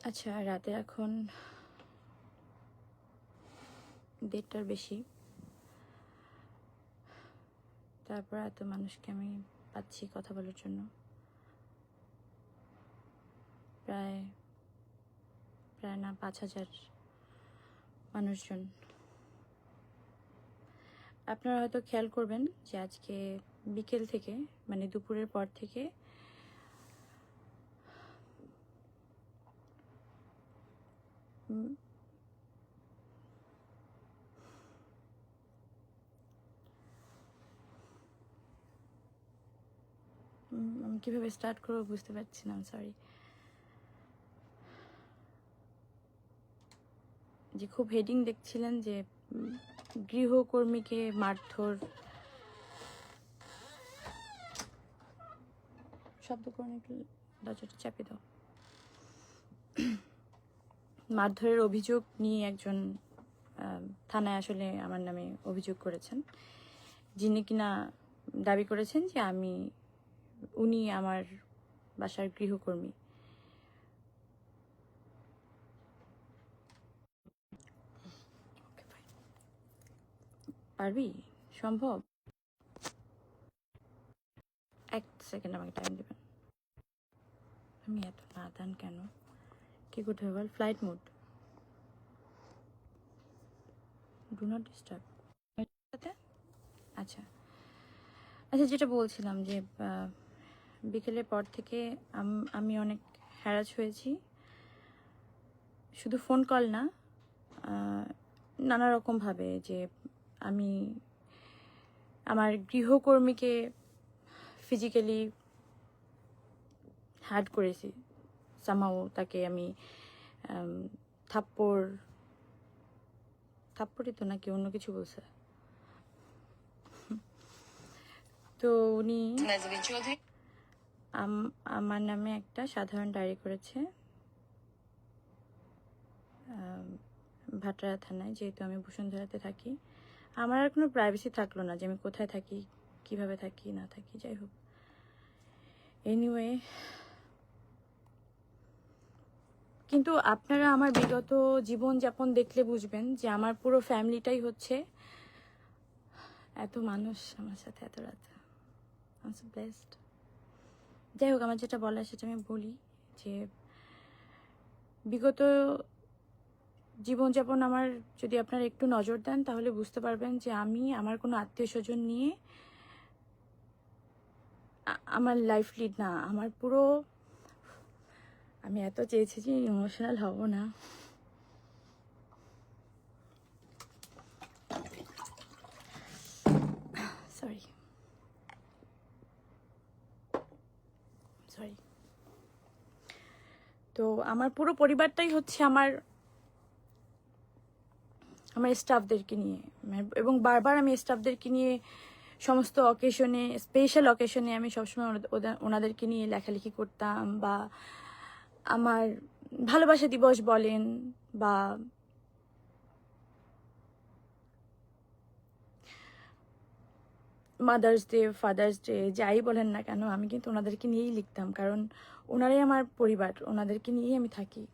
আচ্ছা রাতে এখন দেড়টার বেশি। তারপর এত মানুষকে আমি পাচ্ছি কথা বলার জন্য। প্রায় প্রায় না, পাঁচ হাজার মানুষজন। আপনারা হয়তো খেয়াল করবেন যে আজকে বিকেল থেকে মানে দুপুরের পর থেকে আমি কীভাবে স্টার্ট করব বুঝতে পারছি না সরি যে খুব হেডিং দেখছিলেন যে গৃহকর্মীকে মারধর শব্দ করুন একটু দরজাটা চাপে দাও। মারধরের অভিযোগ নিয়ে একজন থানায় আসলে আমার নামে অভিযোগ করেছেন। যিনি কিনা দাবি করেছেন যে আমি, উনি আমার বাসার গৃহকর্মী। পারবি? সম্ভব? এক সেকেন্ড আমাকে টাইম দেবেন। আমি এত নাদান কেন? কি করতে হবে বল? Flight mode do not disturb আচ্ছা। আচ্ছা যেটা বলছিলাম যে বিকেলের পর থেকে আমি অনেক হ্যারাস হয়েছি। শুধু ফোন কল না নানা রকমভাবে যে আমি আমার গৃহকর্মীকে ফিজিক্যালি হার্ট করেছি। সামাও তাকে আমি থাপ্পড় থাপ্পড়ই তো নাকি অন্য কিছু বলছে। তো উনি আমার নামে একটা সাধারণ ডায়েরি করেছে। ভাটরা থানায় যেহেতু আমি বসুন্ধরাতে থাকি। আমার আর কোনো প্রাইভেসি থাকল না যে আমি কোথায় থাকি কীভাবে থাকি না থাকি যাই হোক। এনিওয়ে কিন্তু আপনারা আমার বিগত জীবনযাপন দেখলে বুঝবেন যে আমার পুরো ফ্যামিলিটাই হচ্ছে এত মানুষ আমার সাথে এত রাত। ব্লেসড যাই হোক, আমার যেটা বলার সেটা আমি বলি যে বিগত জীবনযাপন আমার যদি আপনারা একটু নজর দেন, তাহলে বুঝতে পারবেন যে আমি, আমার কোনো আত্মীয় স্বজন নিয়ে আমার লাইফ লিড না। আমার পুরো আমি এত চেয়েছি যে ইমোশনাল হব না। সরি সরি তো আমার পুরো পরিবারটাই হচ্ছে আমার আমার স্টাফদেরকে নিয়ে। এবং বারবার আমি স্টাফদেরকে নিয়ে সমস্ত অকেশনে স্পেশাল অকেশনে আমি সবসময় ওনাদের- ওনাদেরকে নিয়ে লেখালেখি করতাম বা আমার ভালোবাসা দিবস বলেন বা মাদার্স ডে ফাদার্স ডে যাই বলেন না কেন, আমি কিন্তু ওনাদেরকে নিয়েই লিখতাম, কারণ ওনারাই আমার পরিবার, ওনাদেরকে নিয়েই আমি থাকি।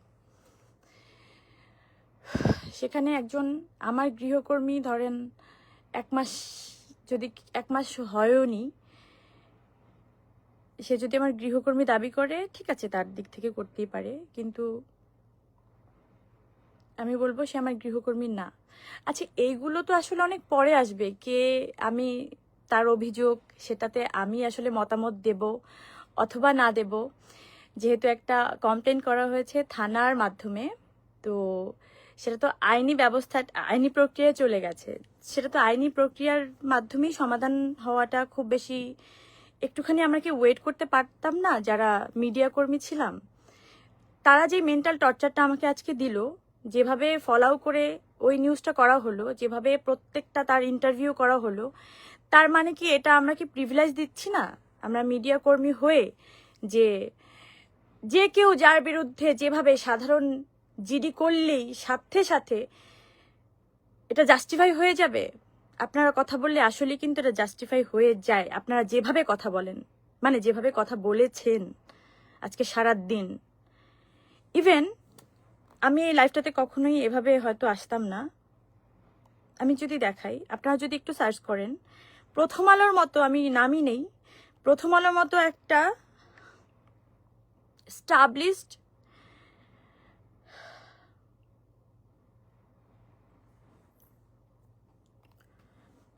সেখানে একজন আমার গৃহকর্মী ধরেন, এক মাস যদি, এক মাস হয়ও নি সে যদি আমার গৃহকর্মী দাবি করে, ঠিক আছে, তার দিক থেকে করতেই পারে, কিন্তু আমি বলব সে আমার গৃহকর্মী না। আচ্ছা এইগুলো তো আসলে অনেক পরে আসবে। কে আমি, তার অভিযোগ, সেটাতে আমি আসলে মতামত দেব অথবা না দেব। যেহেতু একটা কমপ্লেন করা হয়েছে থানার মাধ্যমে, তো সেটা তো আইনি ব্যবস্থা, আইনি প্রক্রিয়ায় চলে গেছে। সেটা তো আইনি প্রক্রিয়ার মাধ্যমেই সমাধান হওয়াটা খুব বেশি একটুখানি আমরা কি ওয়েট করতে পারতাম না? যারা মিডিয়া কর্মী ছিলাম, তারা যে মেন্টাল টর্চারটা আমাকে আজকে দিল, যেভাবে ফলাও করে ওই নিউজটা করা হলো, যেভাবে প্রত্যেকটা তার ইন্টারভিউ করা হলো, তার মানে কি এটা আমরা কি প্রিভিলেজ দিচ্ছি না? আমরা মিডিয়া কর্মী হয়ে যে যে কেউ যার বিরুদ্ধে যেভাবে সাধারণ জিডি করলেই সাথে সাথে এটা জাস্টিফাই হয়ে যাবে? আপনারা কথা বললে আসলে কিন্তু এটা জাস্টিফাই হয়ে যায়। আপনারা যেভাবে কথা বলেন মানে যেভাবে কথা বলেছেন আজকে সারা দিন ইভেন আমি এই লাইফটাতে কখনোই এভাবে হয়তো আসতাম না। আমি যদি দেখাই, আপনারা যদি একটু সার্চ করেন, প্রথম আলোর মতো আমি নামই নেই, প্রথম আলোর মতো একটা স্টাবলিশড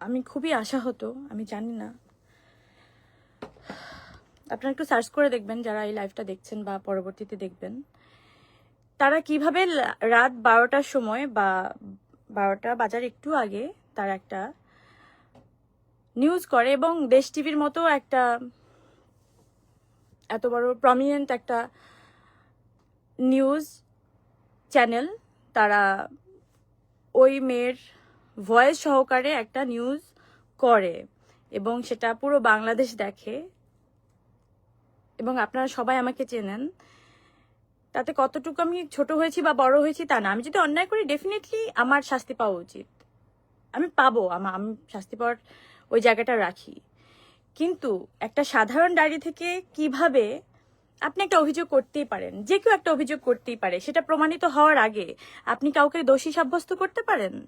আমি খুবই আশা হতো আমি জানি না। আপনারা একটু সার্চ করে দেখবেন যারা এই লাইভটা দেখছেন বা পরবর্তীতে দেখবেন। তারা কীভাবে রাত বারোটার সময় বা বারোটা বাজার একটু আগে তার একটা নিউজ করে এবং দেশ টিভির মতো একটা এত বড় প্রমিনেন্ট একটা নিউজ চ্যানেল তারা ওই মেয়ের ভয়েস সহকারে একটা নিউজ করে এবং সেটা পুরো বাংলাদেশ দেখে। এবং আপনারা সবাই আমাকে চেনেন। তাতে কতটুকু আমি ছোট হয়েছি বা বড় হয়েছি তা না। আমি যদি অন্যায় করি ডেফিনেটলি আমার শাস্তি পাওয়া উচিত। আমি পাবো, আমা- আমি শাস্তি পাওয়ার ওই জায়গাটা রাখি। কিন্তু একটা সাধারণ ডায়েরি থেকে কীভাবে আপনি একটা অভিযোগ করতেই পারেন? যে কেউ একটা অভিযোগ করতেই পারে। সেটা প্রমাণিত হওয়ার আগে আপনি কাউকে দোষী সাব্যস্ত করতে পারেন?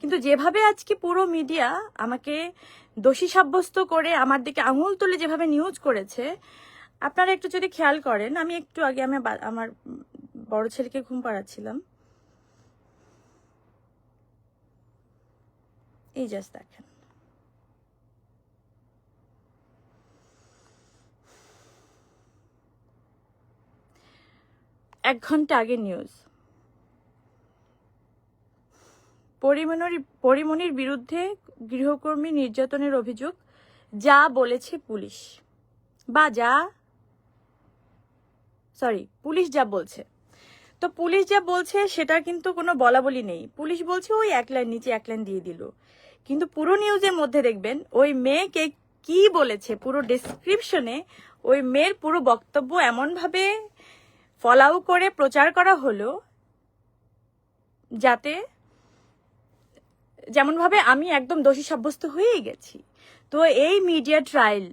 কিন্তু যেভাবে আজকে পুরো মিডিয়া আমাকে দোষী সাব্যস্ত করে আমার দিকে আঙুল তুলে যেভাবে নিউজ করেছে, আপনারা একটু যদি খেয়াল করেন, আমি একটু আগে আমি আমার বড় ছেলেকে ঘুম পাড়াচ্ছিলাম। এই জাস্ট দেখেন। এক ঘণ্টা আগে নিউজ পরিমণির পরিমণির বিরুদ্ধে গৃহকর্মী নির্যাতনের অভিযোগ, যা বলেছে পুলিশ। বা যা সরি পুলিশ যা বলছে। তো পুলিশ যা বলছে সেটা কিন্তু কোনো বলা বলি নেই। পুলিশ বলছে, ওই এক লাইন নিচে এক লাইন দিয়ে দিল। কিন্তু পুরো নিউজের মধ্যে দেখবেন, ওই মেয়েকে কি বলেছে, পুরো ডেসক্রিপশনে ওই মেয়ের পুরো বক্তব্য এমনভাবে ফলাও করে প্রচার করা হলো, যাতে যেমনভাবে আমি একদম দোষী সাব্যস্ত হয়েই গেছি। তো এই মিডিয়া ট্রায়াল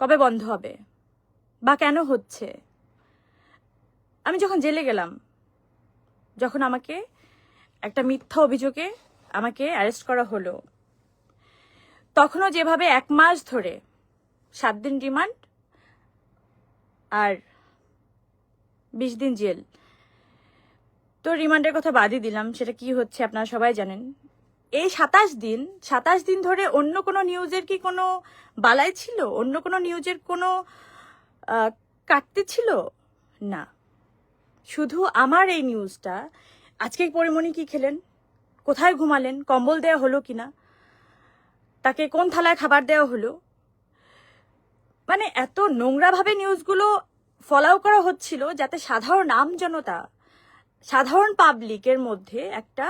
কবে বন্ধ হবে? বা কেন হচ্ছে? আমি যখন জেলে গেলাম, যখন আমাকে একটা মিথ্যা অভিযোগে আমাকে অ্যারেস্ট করা হলো, তখনও যেভাবে এক মাস ধরে সাত দিন রিমান্ড আর বিশ দিন জেল তো রিমান্ডের কথা বাদই দিলাম, সেটা কি হচ্ছে আপনারা সবাই জানেন। এই সাতাশ দিন সাতাশ দিন ধরে অন্য কোনো নিউজের কি কোনো বালাই ছিল? অন্য কোনো নিউজের কোনো কাটতে ছিল? না। শুধু আমার এই নিউজটা। আজকে পরিমণি কি খেলেন? কোথায় ঘুমালেন? কম্বল দেওয়া হলো কিনা? তাকে কোন থালায় খাবার দেওয়া হলো? মানে এত নোংরাভাবে নিউজগুলো ফলাও করা হচ্ছিল যাতে সাধারণ আম জনতা সাধারণ পাবলিকের মধ্যে একটা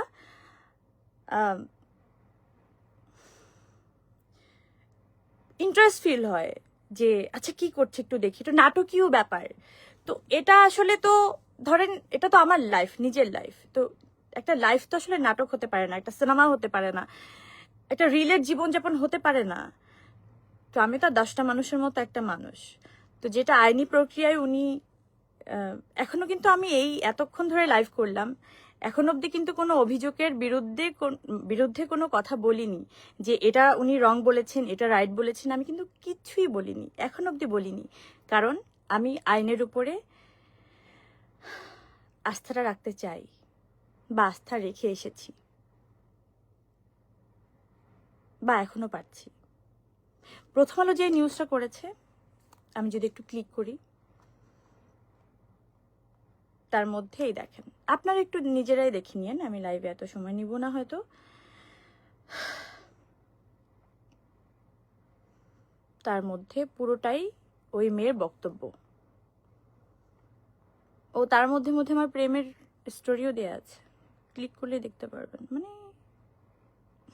ইন্টারেস্ট ফিল হয় যে আচ্ছা কি করছে একটু দেখি। একটু নাটকীয় ব্যাপার। তো এটা আসলে তো, ধরেন, এটা তো আমার লাইফ নিজের লাইফ তো একটা লাইফ তো আসলে নাটক হতে পারে না, একটা সিনেমা হতে পারে না, একটা রিলের জীবনযাপন হতে পারে না। তো আমি তো দশটা মানুষের মতো একটা মানুষ। তো যেটা আইনি প্রক্রিয়ায় উনি আহ, এখনও কিন্তু আমি এই এতক্ষণ ধরে লাইভ করলাম। এখন অবধি কিন্তু কোনো অভিযোগের বিরুদ্ধে বিরুদ্ধে কোনো কথা বলিনি যে এটা উনি রং বলেছেন এটা রাইট বলেছেন আমি কিন্তু কিচ্ছুই বলিনি এখন অবধি বলিনি। কারণ আমি আইনের উপরে আস্থাটা রাখতে চাই বা আস্থা রেখে এসেছি বা এখনও পাচ্ছি প্রথম আলো যে নিউজটা করেছে আমি যদি একটু ক্লিক করি তার মধ্যেই দেখেন। আপনারা একটু নিজেরাই দেখে নিয়েন, আমি লাইভে এত সময় নিব না হয়তো। তার মধ্যে পুরোটাই ওই মেয়ের বক্তব্য। ও তার মধ্যে মধ্যে আমার প্রেমের স্টোরিও দেয়া আছে। ক্লিক করলে দেখতে পারবেন। মানে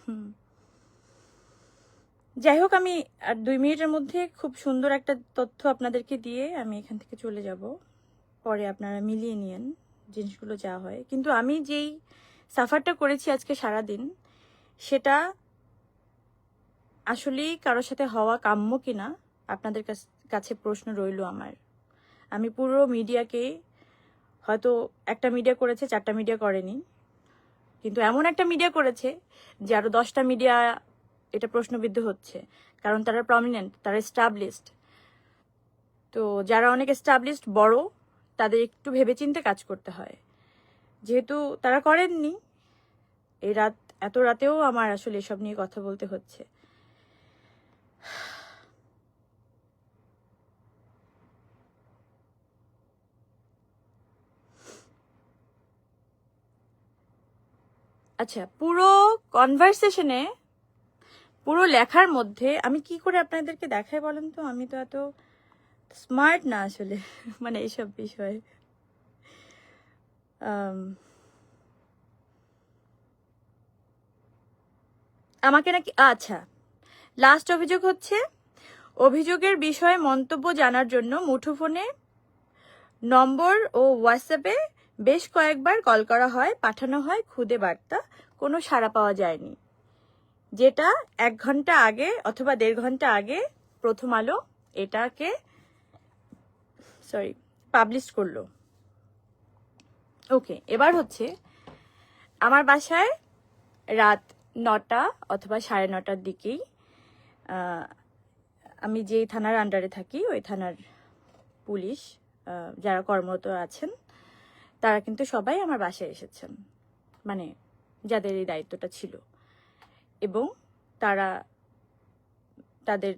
হুম। যাই হোক, আমি আর দুই মিনিটের মধ্যে খুব সুন্দর একটা তথ্য আপনাদেরকে দিয়ে আমি এখান থেকে চলে যাব। পরে আপনারা মিলিয়ে নিয়েন জিনিসগুলো যা হয়। কিন্তু আমি যেই সাফারটা করেছি আজকে সারা দিন সেটা আসলেই কারোর সাথে হওয়া কাম্য কিনা, আপনাদের কাছ- প্রশ্ন রইল আমার। আমি পুরো মিডিয়াকে হয়তো একটা মিডিয়া করেছে, চারটা মিডিয়া করেনি। কিন্তু এমন একটা মিডিয়া করেছে, যে আরও দশটা মিডিয়া এটা প্রশ্নবিদ্ধ হচ্ছে। কারণ তারা প্রমিনেন্ট তারা এস্টাবলিশড তো যারা অনেক এস্টাবলিশড বড় তাদের একটু ভেবেচিন্তে কাজ করতে হয়। যেহেতু তারা করেননি এই রাত, এত রাতেও আমার আসলে এসব নিয়ে কথা বলতে হচ্ছে। আচ্ছা পুরো কনভারসেশনে পুরো লেখার মধ্যে আমি কি করে আপনাদেরকে দেখাই বলেন তো? আমি তো এত স্মার্ট না আসলে মানে এইসব বিষয়ে। আমাকে নাকি আচ্ছা। লাস্ট অভিযোগ হচ্ছে, অভিযোগের বিষয়ে মন্তব্য জানার জন্য মুঠোফোনে নম্বর ও হোয়াটসঅ্যাপে বেশ কয়েকবার কল করা হয়, পাঠানো হয়, খুদে বার্তা, কোনো সাড়া পাওয়া যায়নি। যেটা এক ঘণ্টা আগে অথবা দেড় ঘণ্টা আগে প্রথম আলো, এটাকে সরি পাবলিশ করল। ওকে এবার হচ্ছে আমার বাসায় রাত নটা অথবা সাড়ে নটার দিকেই আমি যেই থানার আন্ডারে থাকি, ওই থানার পুলিশ যারা কর্মরত আছেন, তারা কিন্তু সবাই আমার বাসায় এসেছেন। মানে যাদের এই দায়িত্বটা ছিল। এবং তারা তাদের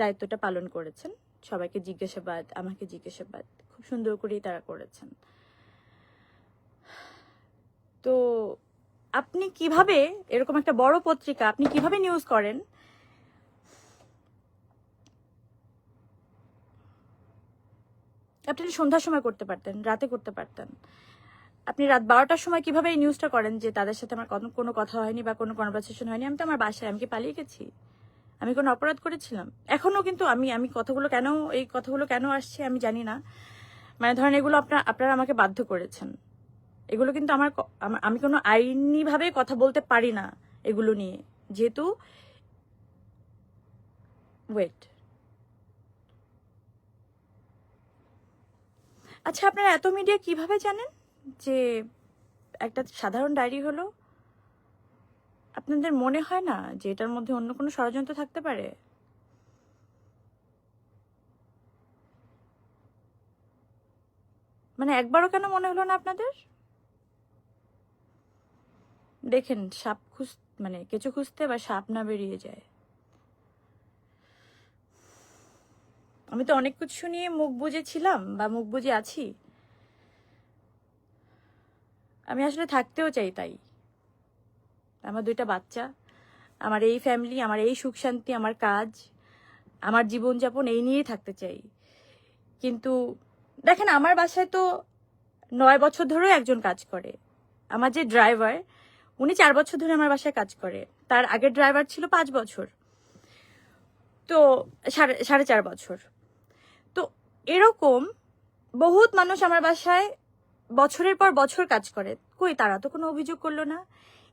দায়িত্বটা পালন করেছেন। সবাইকে জিজ্ঞাসাবাদ, আমাকে জিজ্ঞাসাবাদ। খুব সুন্দর করেই তারা করেছেন। তো আপনি কীভাবে, এরকম একটা বড় পত্রিকা, আপনি কীভাবে নিউজ করেন? আপনি সন্ধ্যার সময় করতে পারতেন, রাতে করতে পারতেন। আপনি রাত বারোটার সময় কীভাবে এই নিউজটা করেন যে তাদের সাথে আমার কোনো কথা হয়নি বা কোনো কনভারসেশন হয়নি? আমি তো আমার বাসায়, আমি কি পালিয়ে গেছি? আমি কোনো অপরাধ করেছিলাম? এখনও কিন্তু আমি আমি কথাগুলো কেন, এই কথাগুলো কেন আসছে আমি জানি না। মানে ধরেন এগুলো আপনার, আপনারা আমাকে বাধ্য করেছেন। এগুলো কিন্তু আমার আমি কোনো আইনিভাবে কথা বলতে পারি না এগুলো নিয়ে। যেহেতু ওয়েট আচ্ছা আপনারা এত মিডিয়া কীভাবে জানেন যে একটা সাধারণ ডায়েরি হলো? আপনাদের মনে হয় না যে এটার মধ্যে অন্য কোনো ষড়যন্ত্র থাকতে পারে? মানে একবারও কেন মনে হলো না আপনাদের? দেখেন, সাপ খুঁজ মানে কেঁচো খুঁজতে বা সাপ না বেরিয়ে যায়। আমি তো অনেক কিছু নিয়ে মুখ বুজে ছিলাম বা মুখ বুজে আছি। আমি আসলে থাকতেও চাই তাই। আমার দুইটা বাচ্চা। আমার এই ফ্যামিলি আমার এই সুখ শান্তি, আমার কাজ, আমার জীবনযাপন এই নিয়েই থাকতে চাই। কিন্তু দেখেন, আমার বাসায় তো নয় বছর ধরেও একজন কাজ করে। আমার যে ড্রাইভার উনি চার বছর ধরে আমার বাসায় কাজ করে। তার আগের ড্রাইভার ছিল পাঁচ বছর। তো সাড়ে সাড়ে চার বছর। তো এরকম বহুত মানুষ আমার বাসায় বছরের পর বছর কাজ করে। কই, তারা তো কোনো অভিযোগ করল না?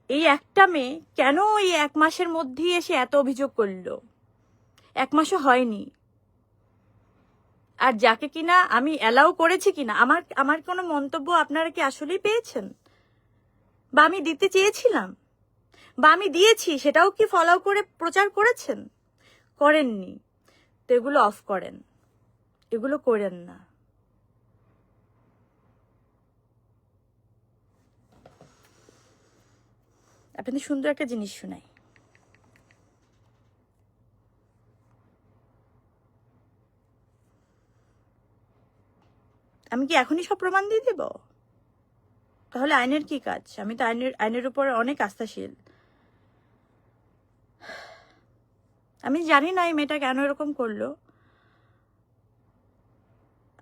এই একটা মেয়ে কেন এই এক মাসের মধ্যেই এসে এত অভিযোগ করল? এক মাসও হয়নি। আর যাকে কিনা আমি অ্যালাউ করেছি কিনা, আমার আমার কোনো মন্তব্য আপনারা কি আসলেই পেয়েছেন? বা আমি দিতে চেয়েছিলাম? বা আমি দিয়েছি, সেটাও কি ফলো করে প্রচার করেছেন? করেননি। তো এগুলো অফ করেন। এগুলো করেন না। আপনাদের সুন্দর একটা জিনিস শোনাই। আমি কি এখনই সব প্রমাণ দিয়ে দেব? তাহলে আইনের কি কাজ? আমি তো আইনের আইনের উপর অনেক আস্থাশীল। আমি জানি না এই মেয়েটা কেন এরকম করল।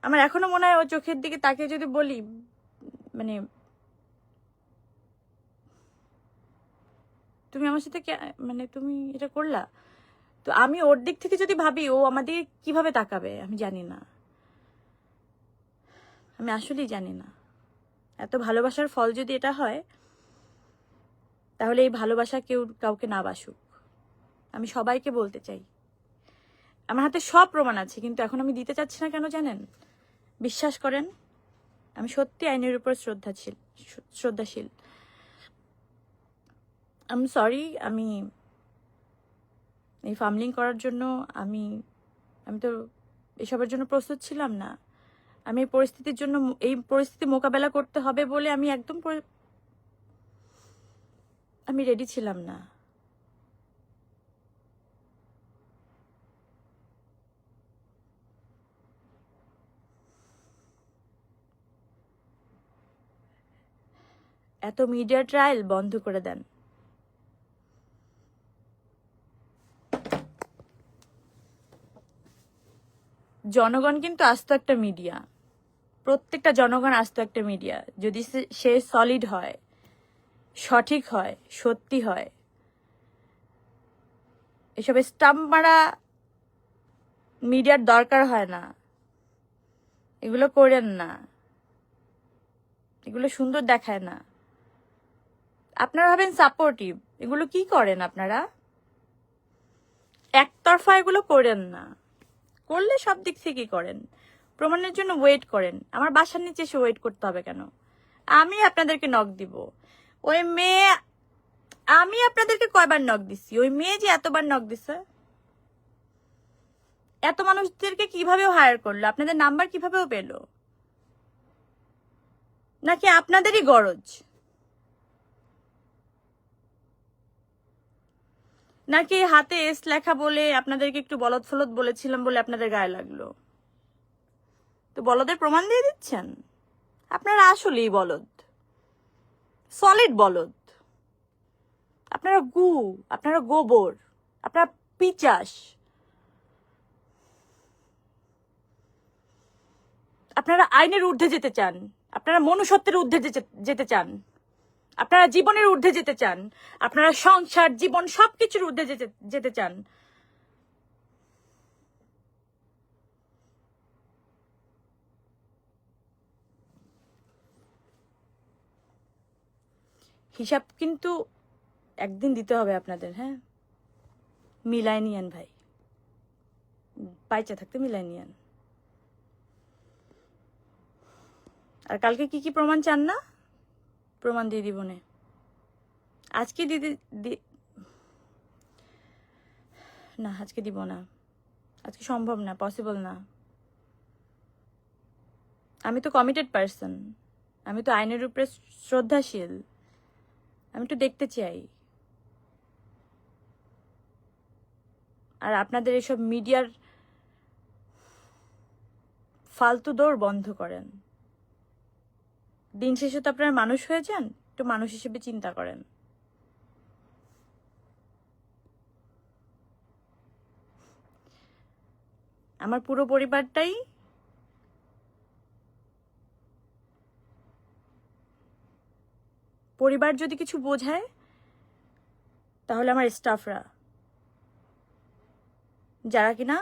আমার এখনও মনে হয় ও চোখের দিকে তাকে যদি বলি মানে তুমি আমার সাথে মানে তুমি এটা করলা? তো আমি ওর দিক থেকে যদি ভাবি, ও আমাদের কীভাবে তাকাবে? আমি জানি না। আমি আসলেই জানি না। এত ভালোবাসার ফল যদি এটা হয়, তাহলে এই ভালোবাসা কেউ কাউকে না বাসুক। আমি সবাইকে বলতে চাই। আমার হাতে সব প্রমাণ আছে, কিন্তু এখন আমি দিতে চাচ্ছি না কেন জানেন? বিশ্বাস করেন, আমি সত্যি আইনের উপর শ্রদ্ধাশীল শ্রদ্ধাশীল। আম সরি আমি এই ফার্মলিং করার জন্য আমি আমি তো এসবের জন্য প্রস্তুত ছিলাম না। আমি এই পরিস্থিতির জন্য, এই পরিস্থিতি মোকাবেলা করতে হবে বলে আমি একদম আমি রেডি ছিলাম না। এত মিডিয়া ট্রায়াল বন্ধ করে দেন। জনগণ কিন্তু আস্ত একটা মিডিয়া। প্রত্যেকটা জনগণ আস্ত একটা মিডিয়া। যদি সে- সলিড হয়, সঠিক হয়, সত্যি হয়, এসব স্টাম্প মারা মিডিয়ার দরকার হয় না। এগুলো করেন না। এগুলো সুন্দর দেখায় না। আপনারা ভাবেন সাপোর্টিভ এগুলো কি করেন আপনারা? একতরফা এগুলো করেন না। করলে সব দিক থেকেই করেন। প্রমাণের জন্য ওয়েট করেন। আমার বাসার নিচে এসে ওয়েট করতে হবে কেন? আমি আপনাদেরকে নক দিব। ওই মেয়ে, আমি আপনাদেরকে কয়বার নক দিছি? ওই মেয়ে যে এতবার নক দিছে? এত মানুষদেরকে কীভাবে হায়ার করল? আপনাদের নাম্বার কিভাবেও পেল? নাকি আপনাদেরই গরজ? নাকি হাতে এস লেখা বলে আপনাদেরকে একটু বলদ ফলদ বলেছিলাম বলে আপনাদের গায়ে লাগল? তো বলদের প্রমাণ দিয়ে দিচ্ছেন? আপনারা আসলেই বলদ। সলিড বলদ। আপনারা গু, আপনারা গোবর, আপনারা পিচাস। আপনারা আইনের ঊর্ধ্বে যেতে চান, আপনারা মনুষ্যত্বের ঊর্ধ্বে যেতে- যেতে চান। আপনারা জীবনের ঊর্ধ্বে যেতে চান, আপনারা সংসার, জীবন সবকিছুর ঊর্ধ্বে যেতে চান। হিসাব কিন্তু একদিন দিতে হবে আপনাদের হ্যাঁ? মিলাই নিয়েন ভাই। বাইচা থাকতে মিলাই নিয়েন। আর কালকে কি কি প্রমাণ চান না? প্রমাণ দিয়ে দিব নে। আজকে দিদি দি- না, আজকে দিব না। আজকে সম্ভব না পসিবল না। আমি তো কমিটেড পার্সন আমি তো আইনের উপরে শ্রদ্ধাশীল। আমি তো দেখতে চাই। আর আপনাদের এসব মিডিয়ার ফালতু দৌড় বন্ধ করেন। দিন শেষে তো আপনারা মানুষ হয়ে যান, একটু মানুষ হিসেবে চিন্তা করেন। আমার পুরো পরিবারটাই পরিবার যদি কিছু বোঝায়, তাহলে আমার স্টাফরা, যারা কিনা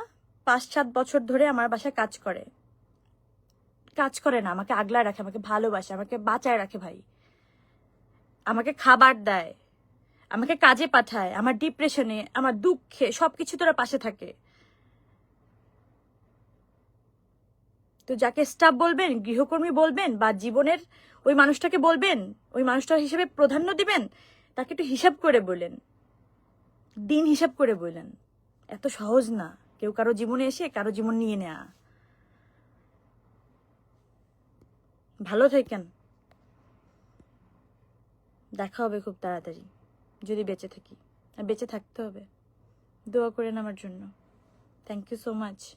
পাঁচ সাত বছর ধরে আমার বাসায় কাজ করে। কাজ করে না, আমাকে আগলায় রাখে, আমাকে ভালোবাসে, আমাকে বাঁচায় রাখে ভাই। আমাকে খাবার দেয়, আমাকে কাজে পাঠায়, আমার ডিপ্রেশনে আমার দুঃখে, সবকিছু তোরা পাশে থাকে। তো যাকে স্টাফ বলবেন, গৃহকর্মী বলবেন, বা জীবনের ওই মানুষটাকে বলবেন, ওই মানুষটার হিসেবে প্রাধান্য দিবেন, তাকে একটু হিসাব করে বলেন। দিন হিসাব করে বললেন এত সহজ না। কেউ কারও জীবনে এসে, কারও জীবন নিয়ে নেয়া। ভালো থাকেন। দেখা হবে খুব তাড়াতাড়ি, যদি বেঁচে থাকি। আর বেঁচে থাকতে হবে। দোয়া করেন আমার জন্য। Thank you so much